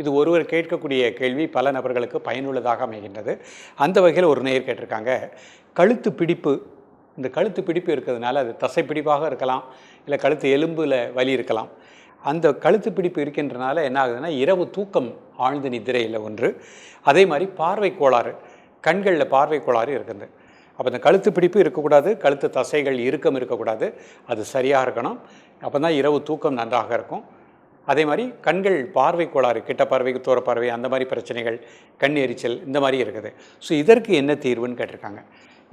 இது ஒருவர் கேட்கக்கூடிய கேள்வி பல நபர்களுக்கு பயனுள்ளதாக அமைகின்றது. அந்த வகையில் ஒரு நேயர் கேட்டிருக்காங்க. கழுத்து பிடிப்பு இந்த கழுத்து பிடிப்பு இருக்கிறதுனால அது தசை பிடிப்பாக இருக்கலாம் இல்லை கழுத்து எலும்பில் வலி இருக்கலாம். அந்த கழுத்து பிடிப்பு இருக்கின்றனால என்ன ஆகுதுன்னா இரவு தூக்கம் ஆழ்ந்த நிதிரையில் ஒன்று. அதே மாதிரி பார்வை கோளாறு கண்களில் பார்வை கோளாறு இருக்குது அப்போ இந்த கழுத்து பிடிப்பு இருக்கக்கூடாது கழுத்து தசைகள் இறுக்கம் இருக்கக்கூடாது. அது சரியாக இருக்கணும். அப்போ தான் இரவு தூக்கம் நன்றாக இருக்கும். அதே மாதிரி கண்கள் பார்வை கோளாறு கிட்ட பார்வை தூர பார்வை அந்த மாதிரி பிரச்சனைகள் கண் எரிச்சல் இந்த மாதிரி இருக்குது. ஸோ இதற்கு என்ன தீர்வுன்னு கேட்டிருக்காங்க.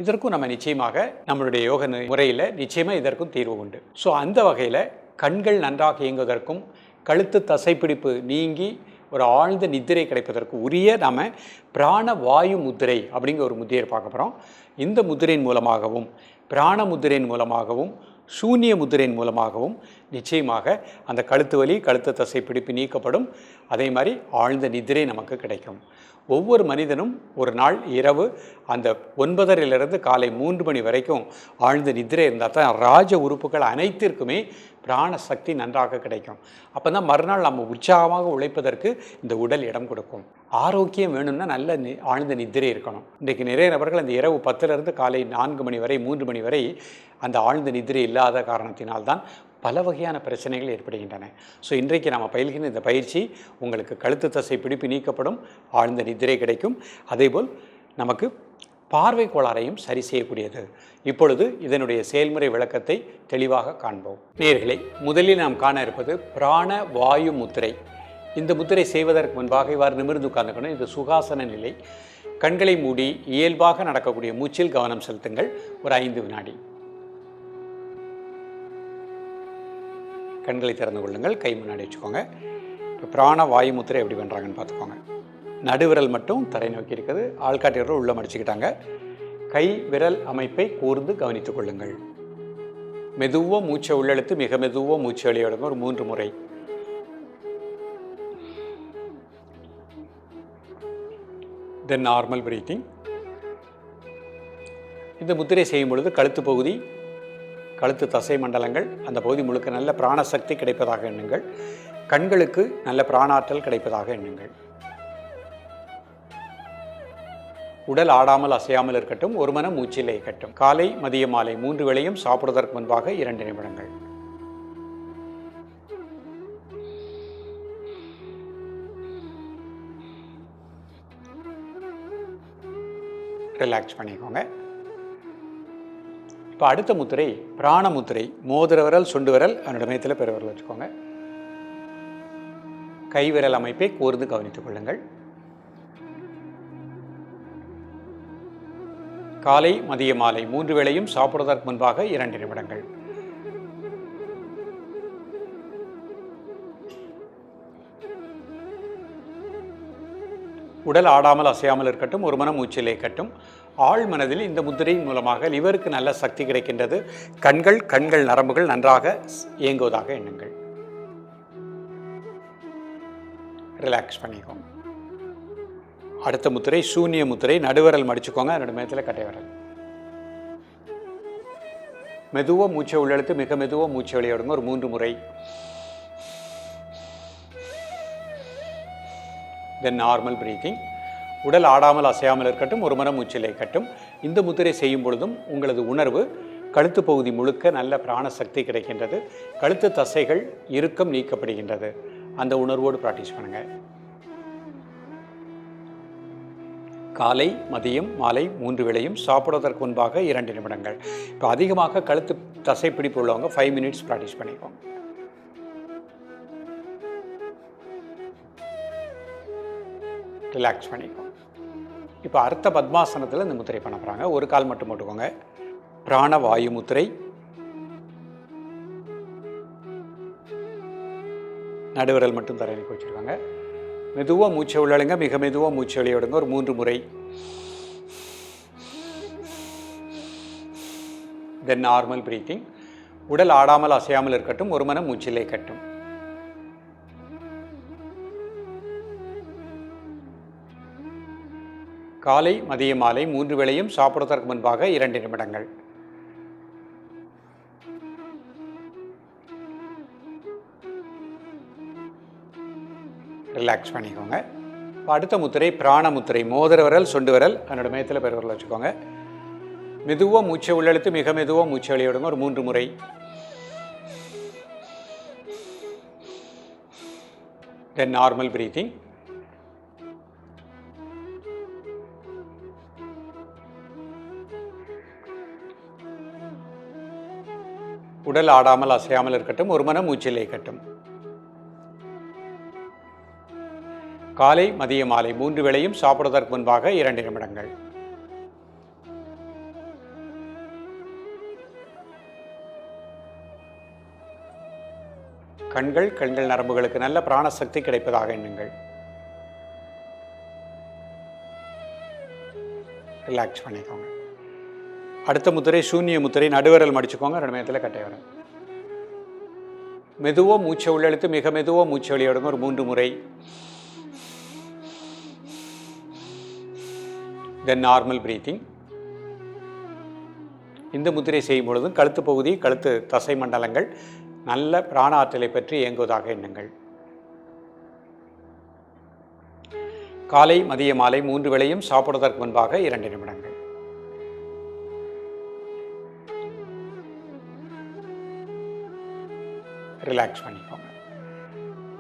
இதற்கும் நம்ம நிச்சயமாக நம்மளுடைய யோக முறையில் நிச்சயமாக இதற்கும் தீர்வு உண்டு. ஸோ அந்த வகையில் கண்கள் நன்றாக இயங்குவதற்கும் கழுத்து தசைப்பிடிப்பு நீங்கி ஒரு ஆழ்ந்த நித்திரை கிடைப்பதற்கு உரிய நாம் பிராண வாயு முத்திரை அப்படிங்கிற ஒரு முத்திரையை பார்க்க போகிறோம் இந்த முத்திரையின் மூலமாகவும் பிராண முதிரையின் மூலமாகவும் சூன்ய முத்திரையின் மூலமாகவும் நிச்சயமாக அந்த கழுத்து வலி கழுத்து தசை பிடிப்பு நீக்கப்படும். அதே மாதிரி ஆழ்ந்த நிதிரை நமக்கு கிடைக்கும். ஒவ்வொரு மனிதனும் ஒரு நாள் இரவு அந்த ஒன்பதரையிலிருந்து காலை மூன்று மணி வரைக்கும் ஆழ்ந்த நிதிரை இருந்தால் தான் ராஜ உறுப்புகள் அனைத்திற்குமே பிராண சக்தி நன்றாக கிடைக்கும். அப்போ தான் மறுநாள் நம்ம உற்சாகமாக உழைப்பதற்கு இந்த உடல் இடம் கொடுக்கும். ஆரோக்கியம் வேணும்னா நல்ல நி ஆழ்ந்த நிதிரை இருக்கணும். இன்றைக்கு நிறைய நபர்கள் அந்த இரவு பத்துலேருந்து காலை நான்கு மணி வரை மூன்று மணி வரை அந்த ஆழ்ந்த நிதிரை இல்லாத காரணத்தினால்தான் பல வகையான பிரச்சனைகள் ஏற்படுகின்றன. ஸோ இன்றைக்கு நாம் பயில்கின்ற இந்த பயிற்சி உங்களுக்கு கழுத்து தசை பிடிப்பு நீக்கப்படும் ஆழ்ந்த நித்திரை கிடைக்கும். அதேபோல் நமக்கு பார்வை கோளாறையும் சரி செய்யக்கூடியது. இப்பொழுது இதனுடைய செயல்முறை விளக்கத்தை தெளிவாக காண்போம். நேர்களை முதலில் நாம் காண இருப்பது பிராண வாயு முத்திரை. இந்த முத்திரை செய்வதற்கு முன்பாக இவ்வாறு நிமிர்ந்து உட்கார்ந்துக்கணும். இது சுகாசன நிலை. கண்களை மூடி இயல்பாக நடக்கக்கூடிய மூச்சில் கவனம் செலுத்துங்கள். ஒரு ஐந்து வினாடி. கண்களை திறந்து கொள்ளுங்கள். கை முன்னாடி வச்சுக்கோங்க. இப்போ பிராண வாயு முத்திரை எப்படி பண்ணுறாங்கன்னு பார்த்துக்கோங்க. நடுவிரல் மட்டும் தரை நோக்கி இருக்குது. ஆள்காட்டி விரல் உள்ள மடிச்சுக்கிட்டாங்க. கை விரல் அமைப்பை கூர்ந்து கவனித்துக் கொள்ளுங்கள். மெதுவாக மூச்சை உள்ளெழுத்து மிக மெதுவாக மூச்சு வெளியிடுங்க ஒரு மூன்று முறை. தென் நார்மல் பிரீத்திங் இந்த முத்திரை செய்யும் பொழுது கழுத்து பகுதி கழுத்து தசை மண்டலங்கள் அந்த பகுதி முழுக்க நல்ல பிராணசக்தி கிடைப்பதாக எண்ணுங்கள். கண்களுக்கு நல்ல பிராணாற்றல் கிடைப்பதாக எண்ணுங்கள். உடல் ஆடாமல் அசையாமல் இருக்கட்டும் ஒரு மன மூச்சிலே இருக்கட்டும். காலை மதிய மாலை மூன்று வேளையும் சாப்பிடுவதற்கு முன்பாக இரண்டு நிமிடங்கள். ரிலாக்ஸ் பண்ணிக்கோங்க. இப்போ அடுத்த முத்திரை பிராண முத்திரை மோதிர விரல் சுண்டு விரல் அதனோட மையத்தில் பெருவிரல் வச்சுக்கோங்க. கைவிரல் அமைப்பை கூர்ந்து கவனித்துக் கொள்ளுங்கள். காலை மதிய மாலை மூன்று வேளையும் சாப்பிடுவதற்கு முன்பாக இரண்டு நிமிடங்கள். உடல் ஆடாமல் அசையாமல் இருக்கட்டும் ஒரு மனம் மூச்சிலே கட்டும் ஆழ் மனதில் இந்த முத்திரையின் மூலமாக லிவருக்கு நல்ல சக்தி கிடைக்கின்றது. கண்கள் கண்கள் நரம்புகள் நன்றாக இயங்குவதாக எண்ணுங்கள். ரிலாக்ஸ் பண்ணிக்கோங்க அடுத்த முத்திரை சூன்ய முத்திரை நடுவரல் மடிச்சுக்கோங்க. ரெண்டு மேத்தில் கட்டை விரல். மெதுவாக மூச்சை உள்ளெழுத்து மிக மெதுவாக மூச்சை வெளியிடுங்க ஒரு மூன்று முறை. தென் நார்மல் பிரீத்திங் உடல் ஆடாமல் அசையாமல் இருக்கட்டும் ஒரு மனம் மூச்சிலை கட்டும் இந்த முத்திரை செய்யும் பொழுதும் உங்களது உணர்வு கழுத்து பகுதி முழுக்க நல்ல பிராண சக்தி கிடைக்கின்றது. கழுத்து தசைகள் இறுக்கம் நீக்கப்படுகின்றது. அந்த உணர்வோடு ப்ராக்டிஸ் பண்ணுங்க. காலை மதியம் மாலை மூன்று வேளையும் சாப்பிடுவதற்கு முன்பாக இரண்டு நிமிடங்கள். இப்போ அதிகமாக கழுத்து தசை பிடிப்பு உள்ளவங்க ஃபைவ் மினிட்ஸ் ப்ராக்டிஸ் பண்ணிக்கோங்க ரிலாக்ஸ் பண்ணிக்கும் இப்போ அர்த்த பத்மாசனத்தில் இந்த முத்திரை பண்ண போகிறாங்க ஒரு கால் மட்டும் போட்டுக்கோங்க. பிராண வாயு முத்திரை. நடுவிரல் மட்டும் தரையில் வச்சுருக்காங்க. மெதுவாக மூச்சை உள்ளழுங்க. மிக மெதுவாக மூச்சு வெளியிடுங்க ஒரு மூன்று முறை. தென் நார்மல் பிரீத்திங் உடல் ஆடாமல் அசையாமல் இருக்கட்டும். ஒரு மனம் மூச்சிலே கட்டும். காலை மதிய மாலை மூன்று வேளையும் சாப்பிடுவதற்கு முன்பாக இரண்டு நிமிடங்கள். ரிலாக்ஸ் பண்ணிக்கோங்க. இப்போ அடுத்த முத்திரை பிராண முத்திரை மோதிர விரல் சொண்டு விரல் அதனோட மேத்தில் பெருவரில் வச்சுக்கோங்க. மெதுவாக மூச்சை உள்ளெழுத்து மிக மெதுவாக மூச்சை வெளியிடுங்க. ஒரு மூன்று முறை. தென் நார்மல் ப்ரீத்திங் உடல் ஆடாமல் அசையாமல் இருக்கட்டும் ஒரு மனம் மூச்சில் இருக்கட்டும் காலை மதிய மாலை மூன்று வேளையும் சாப்பிடுவதற்கு முன்பாக இரண்டு நிமிடங்கள். கண்கள் கண்கள் நரம்புகளுக்கு நல்ல பிராணசக்தி கிடைப்பதாக எண்ணுங்கள். ரிலாக்ஸ் பண்ணிக்கோங்க. அடுத்த முத்திரை சூன்ய முத்திரை நடுவரல் மடிச்சுக்கோங்க. ரெண்டு நேரத்தில் கட்டை வரும். மெதுவாக மூச்சை உள்ளெழுத்து மிக மெதுவாக மூச்சை வெளியிடுங்க ஒரு மூன்று முறை. தென் நார்மல் பிரீத்திங் இந்த முத்திரை செய்யும் பொழுதும் கழுத்து பகுதி கழுத்து தசை மண்டலங்கள் நல்ல பிராண ஆற்றலை பற்றி இயங்குவதாக எண்ணுங்கள். காலை மதிய மாலை மூன்று வேளையும் சாப்பிடுவதற்கு முன்பாக இரண்டு நிமிடங்கள். ரிலாக்ஸ் பண்ணிக்கோங்க.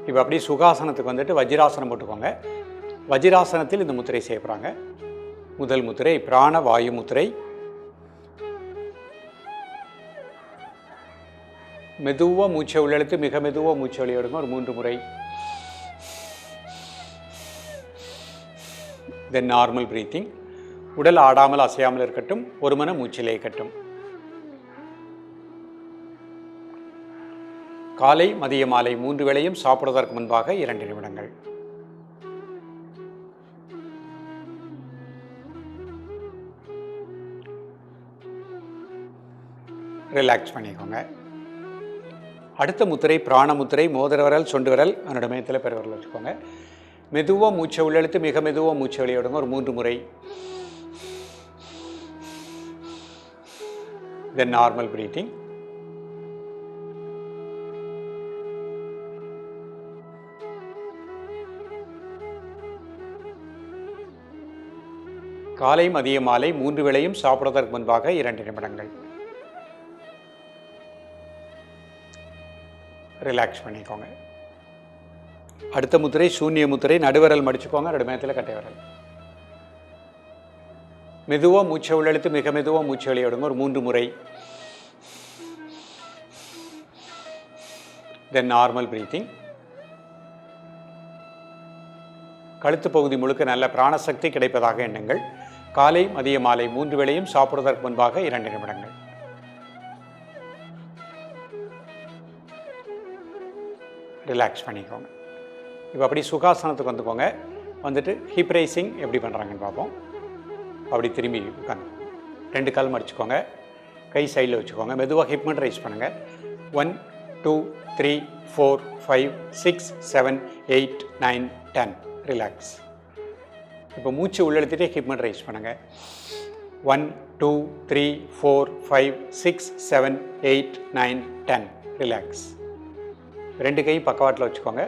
இப்போ அப்படியே சுகாசனத்துக்கு வந்துட்டு வஜ்ராசனம் போட்டுக்கோங்க. வஜ்ராசனத்தில் இந்த முத்திரை செய்யப்படுறாங்க முதல் முத்திரை பிராண வாயு முத்திரை. மெதுவாக மூச்சை உள்ளெழுத்து மிக மெதுவாக மூச்சை வெளியிடுங்க ஒரு மூன்று முறை. தென் நார்மல் ப்ரீத்திங் உடல் ஆடாமல் அசையாமல் இருக்கட்டும். ஒரு மன மூச்சிலே கட்டும் காலை மதிய மாலை மூன்று வேளையும் சாப்பிடுவதற்கு முன்பாக இரண்டு நிமிடங்கள். ரிலாக்ஸ் பண்ணிக்கோங்க. அடுத்த முத்திரை பிராண முத்திரை மோதிர விரல் சொண்டு விரல் என்னோட மையத்தில் பெருவிரல் வச்சுக்கோங்க. மெதுவாக மூச்சை உள்ளெழுத்து மிக மெதுவாக மூச்சை வெளியிடுங்க. ஒரு மூன்று முறை. தென் நார்மல் ப்ரீத்திங் காலை மதிய மாலை மூன்று வேளையும் சாப்பிடுவதற்கு முன்பாக இரண்டு நிமிடங்கள். ரிலாக்ஸ் பண்ணிக்கோங்க. அடுத்த முத்திரை சூன்ய முத்திரை நடுவரல் மடிச்சுக்கோங்க ரெண்டு மேத்தில் கட்டை மெதுவாக மூச்சை உள்ளெழுத்து மிக மெதுவாக மூச்சை வெளியிடுங்க ஒரு மூன்று முறை. தென் நார்மல் ப்ரீத்திங் கழுத்து பகுதி முழுக்க நல்ல பிராணசக்தி கிடைப்பதாக எண்ணுங்கள். காலை மதிய மாலை மூன்று வேளையும் சாப்பிடுவதற்கு முன்பாக இரண்டு நிமிடங்கள். ரிலாக்ஸ் பண்ணிக்கோங்க. இப்போ அப்படி சுகாசனத்துக்கு வந்துக்கோங்க. வந்துட்டு ஹிப் ரைசிங் எப்படி பண்ணுறாங்கன்னு பார்ப்போம். அப்படி திரும்பி உட்காந்து ரெண்டு கால் மடிச்சுக்கோங்க. கை சைடில் வச்சுக்கோங்க. மெதுவாக ஹிப் ரைஸ் பண்ணுங்கள் one two three four five six seven eight nine ten relax இப்போ மூச்சு உள்ளெடுத்துட்டே ஹிப் மட்டும் ரைஸ் பண்ணுங்கள் one two three four five six seven eight nine ten relax ரெண்டு கையும் பக்கவாட்டில் வச்சுக்கோங்க.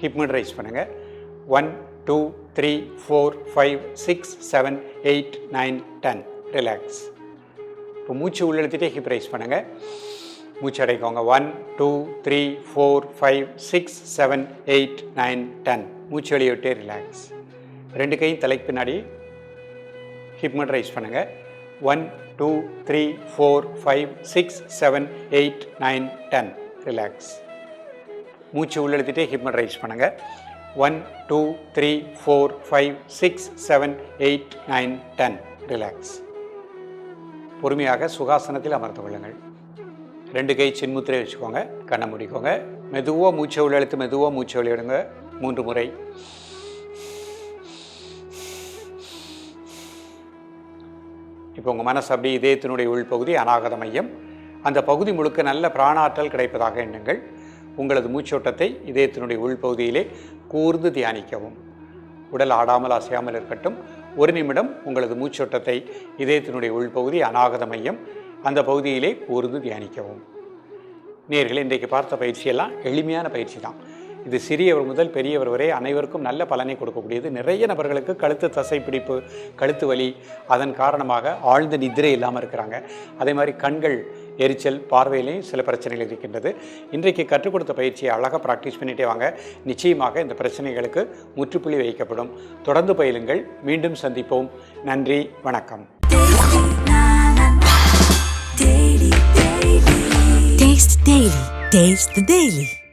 ஹிப் மட்டும் ரைஸ் பண்ணுங்கள் one two three four five six seven eight nine ten relax இப்போ மூச்சு உள்ளெழுத்துட்டே ஹிப் ரைஸ் பண்ணுங்கள் மூச்சு அடைக்கோங்க. One two three four five six seven eight nine ten மூச்சு வெளியே விட்டே ரிலாக்ஸ் ரெண்டு கையும் தலைக்கு பின்னாடி ஹிப் ரைஸ் பண்ணுங்கள் one two three four five six seven eight nine ten relax மூச்சு உள்ளெடுத்துட்டே ஹிப் ரைஸ் பண்ணுங்கள் one two three four five six seven eight nine ten relax பொறுமையாக சுகாசனத்தில் அமர்ந்து கொள்ளுங்கள். ரெண்டு கை சின்முத்திரை வச்சுக்கோங்க. கண்ணை முடிக்கோங்க. மெதுவாக மூச்சை உள்ளெழுத்து மெதுவாக மூச்சை வெளியிடுங்க. மூன்று முறை. இப்போ உங்கள் மனசு அப்படியே இதயத்தினுடைய உள்பகுதி அநாகத மையம். அந்த பகுதி முழுக்க நல்ல பிராணாற்றல் கிடைப்பதாக எண்ணுங்கள். உங்களது மூச்சோட்டத்தை இதயத்தினுடைய உள்பகுதியிலே கூர்ந்து தியானிக்கவும். உடல் ஆடாமல் அசையாமல் இருக்கட்டும். ஒரு நிமிடம் உங்களது மூச்சோட்டத்தை இதயத்தினுடைய உள்பகுதி அநாகத மையம் அந்த பகுதியிலே கூர்ந்து தியானிக்கவும். நேர்கள் இன்றைக்கு பார்த்த பயிற்சியெல்லாம் எளிமையான பயிற்சி தான் இது சிறியவர் முதல் பெரியவர் வரை அனைவருக்கும் நல்ல பலனை கொடுக்கக்கூடியது. நிறைய நபர்களுக்கு கழுத்து தசை பிடிப்பு கழுத்து வலி அதன் காரணமாக ஆழ்ந்த நிதிரை இல்லாமல் இருக்கிறாங்க. அதே மாதிரி கண்கள் எரிச்சல் பார்வையிலையும் சில பிரச்சனைகள் இருக்கின்றது. இன்றைக்கு கற்றுக் கொடுத்த பயிற்சியை அழகாக ப்ராக்டிஸ் பண்ணிட்டே வாங்க. நிச்சயமாக இந்த பிரச்சனைகளுக்கு முற்றுப்புள்ளி வைக்கப்படும். தொடர்ந்து பயிலுங்கள். மீண்டும் சந்திப்போம். நன்றி வணக்கம். Taste Daily. Taste the Daily.